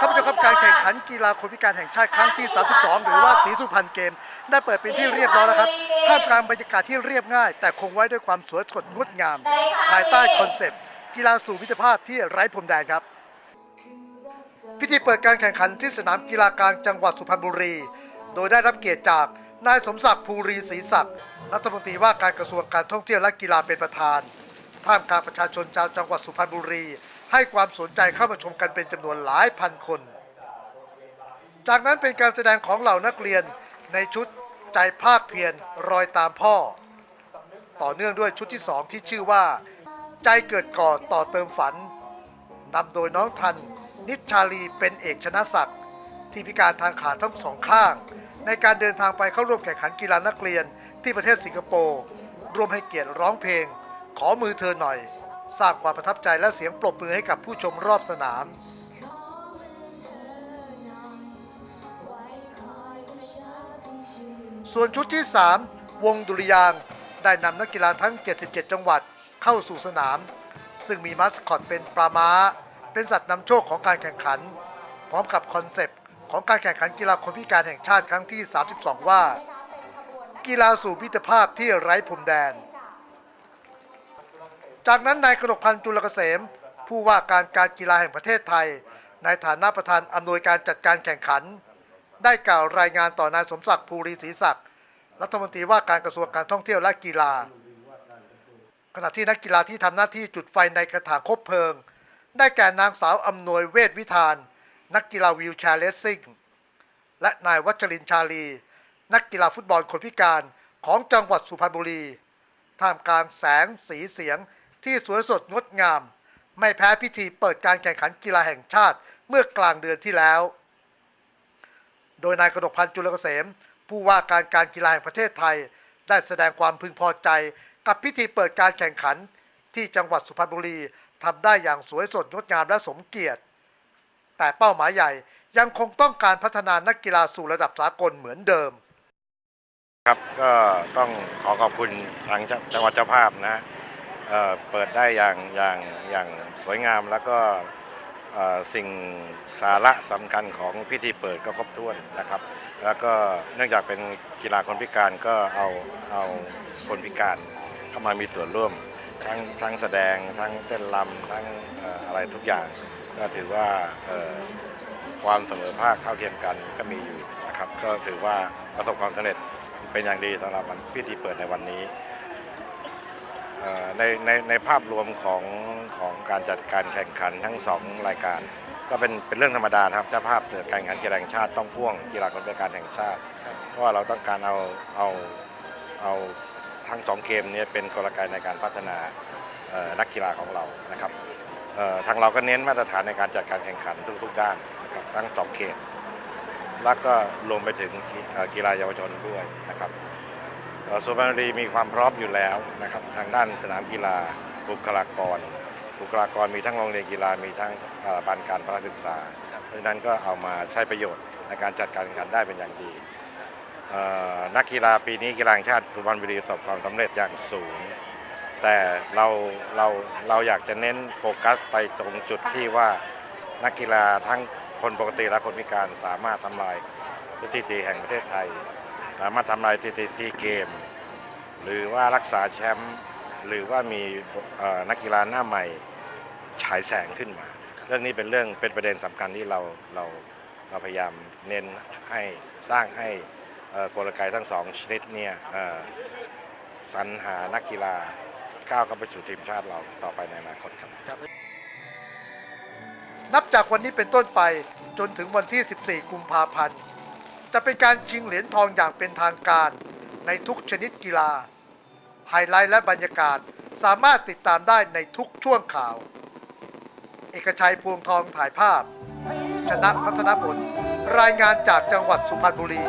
ท่านผู้ชมครับการแข่งขันกีฬาคนพิการแห่งชาติครั้งที่ 32 หรือว่าสีสุพรรณเกม ได้เปิดเป็นที่เรียบร้อยแล้วครับท่ามกลางบรรยากาศที่เรียบง่าย แต่คงไว้ด้วยความสวยสดงดงาม ภายใต้คอนเซปต์กีฬาสู่มิตรภาพที่ไร้พรมแดนครับ พิธีเปิดการแข่งขันที่สนามกีฬากลางจังหวัดสุพรรณบุรี โดยได้รับเกียรติจากนายสมศักดิ์ภูรีศรีศักดิ์รัฐมนตรีว่าการกระทรวงการท่องเที่ยวและกีฬาเป็นประธาน ท่ามกลางประชาชนชาวจังหวัดสุพรรณบุรีให้ความสนใจเข้ามาชมกันเป็นจำนวนหลายพันคน จากนั้นเป็นการแสดงของเหล่านักเรียนในชุดใจภาคเพียรรอยตามพ่อ ต่อเนื่องด้วยชุดที่สองที่ชื่อว่า ใจเกิดก่อต่อเติมฝันนำโดยน้องทัน นิชชาลีเป็นเอกชนะศักดิ์ที่พิการทางขาทั้งสองข้าง ในการเดินทางไปเข้าร่วมแข่งขันกีฬานักเรียนที่ประเทศสิงคโปร์รวมให้เกียรติร้องเพลง ขอมือเธอหน่อย สร้างความประทับใจและเสียงปรบมือให้กับผู้ชมรอบสนาม ส่วนชุดที่ 3 วงดุริยางได้นำนักกีฬาทั้ง 77 จังหวัดเข้าสู่สนาม ซึ่งมีมัสคอตเป็นปลาม้า เป็นสัตว์นำโชคของการแข่งขัน พร้อมกับคอนเซปต์ของการแข่งขันกีฬาคนพิการแห่งชาติครั้งที่ 32 ว่า กีฬาสู่มิตรภาพที่ไร้พรมแดน จากนั้นนายกนกพันธ์จุลเกษม ผู้ว่าการการกีฬาแห่งประเทศไทย ในฐานะประธานอำนวยการจัดการแข่งขัน ได้กล่าวรายงานต่อนายสมศักดิ์ภูรีศรีศักดิ์รัฐมนตรีว่าการกระทรวงการท่องเที่ยวและกีฬา ขณะที่นักกีฬาที่ทำหน้าที่จุดไฟในกระถางคบเพลิง ได้แก่นางสาวอำนวยเวทวิธาน นักกีฬาวิวแชร์เลสซิ่งและนายวัชรินชาลี นักกีฬาฟุตบอลคนพิการของจังหวัดสุพรรณบุรี ท่ามกลางแสงสีเสียง ที่สวยสดงดงาม ไม่แพ้พิธีเปิดการแข่งขันกีฬาแห่งชาติเมื่อกลางเดือนที่แล้ว โดยนายกนกพันธ์จุลเกษม ผู้ว่าการการกีฬาแห่งประเทศไทย ได้แสดงความพึงพอใจกับพิธีเปิดการแข่งขันที่จังหวัดสุพรรณบุรีทำได้อย่างสวยสดงดงามและสมเกียรติ แต่เป้าหมายใหญ่ยังคงต้องการพัฒนานักกีฬาสู่ระดับสากลเหมือนเดิม ครับก็ต้องขอขอบคุณทางจังหวัดเจ้าภาพนะ เปิดได้อย่างอย่างอย่างสวยงามแล้วก็สิ่งสาระสำคัญของพิธีเปิดก็ครบถ้วนนะครับ แล้วก็เนื่องจากเป็นกีฬาคนพิการก็เอาเอาคนพิการเข้ามามีส่วนร่วม ทั้งทั้งแสดงทั้งเต้นรำทั้งออะไรทุกอย่างก็ถือว่าความเสมอภาคเท่าเทียมกันก็มีอยู่นะครับ ก็ถือว่าประสบความสำเร็จเป็นอย่างดีสำหรับพิธีเปิดในวันนี้ ในในในภาพรวมของของการจัดการแข่งขันทั้งสองรายการ ก็เป็นเป็นเรื่องธรรมดาครับเจ้าภาพจัดการแข่งขันกีฬาแห่งชาติต้องพ่วงกีฬาคนพิการแห่งชาติ เพราะว่าเราต้องการเอาเอาเอาทั้งสองเกมนี้เป็นกลไกในการพัฒนานักกีฬาของเรานะครับทางเราก็เน้นมาตรฐานในการจัดการแข่งขันทุกๆด้านนะครับทั้งสองเกมแล้วก็รวมไปถึงกีฬาเยาวชนด้วยนะครับ สุพรรณบุรีมีความพร้อมอยู่แล้วนะครับทางด้านสนามกีฬาบุคลากร บุคลากรมีทั้งโรงเรียนกีฬามีทั้งสถาบันการพละศึกษา เพราะฉะนั้นก็เอามาใช้ประโยชน์ในการจัดการแข่งขันได้เป็นอย่างดีนักกีฬาปีนี้กีฬาชาติสุพรรณบุรีประสบความสำเร็จอย่างสูง แต่เราเราเราอยากจะเน้นโฟกัสไปตรงจุดที่ว่านักกีฬาทั้งคนปกติและคนพิการสามารถทำลายสถิติแห่งประเทศไทย สามารถทำลายสถิติซีเกม หรือว่ารักษาแชมป์หรือว่ามีนักกีฬาหน้าใหม่ฉายแสงขึ้นมา เรื่องนี้เป็นเรื่องเป็นประเด็นสำคัญที่เราเราเราพยายามเน้นให้สร้างให้กลไกทั้งสองชนิดเนี่ยสรรหานักกีฬาก้าวเข้าไปสู่ทีมชาติเราต่อไปในอนาคตครับ นับจากวันนี้เป็นต้นไปจนถึงวันที่ 14 กุมภาพันธ์ จะเป็นการชิงเหรียญทองอย่างเป็นทางการ ในทุกชนิดกีฬา ไฮไลท์และบรรยากาศสามารถติดตามได้ในทุกช่วงข่าว เอกชัยพวงทองถ่ายภาพ ชนะพัฒนผล รายงานจากจังหวัดสุพรรณบุรี